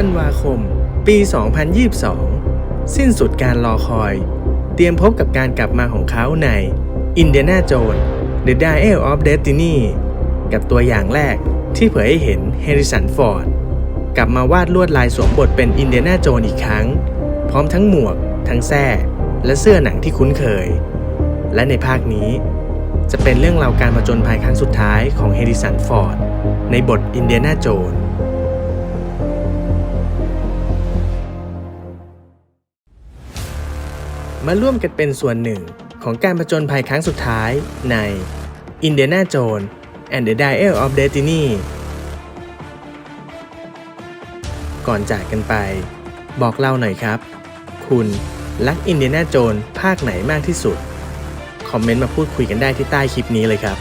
ธันวาคม ปี 2022 สิ้นสุดการรอคอย เตรียมพบกับการกลับมาของเขาใน Indiana Jones The Dial of Destiny กับตัวอย่างแรกที่เผยให้เห็นเฮริสันฟอร์ดกลับมาวาดลวดลายสวมบทเป็นอินเดียนาโจนอีกครั้ง พร้อมทั้งหมวก ทั้งแส้และเสื้อหนังที่คุ้นเคย และในภาคนี้ จะเป็นเรื่องราวการผจญภัยครั้งสุดท้ายของเฮริสันฟอร์ดในบทอินเดียนาโจน มาร่วมกันเป็นส่วนหนึ่งของการผจญภัยครั้งสุดท้ายใน Indiana Jones and the Dial of Destiny ก่อนจากกันไป บอกเล่าหน่อยครับ คุณรักอินเดียนาโจนภาคไหนมากที่สุด คอมเมนต์มาพูดคุยกันได้ที่ใต้คลิปนี้เลยครับ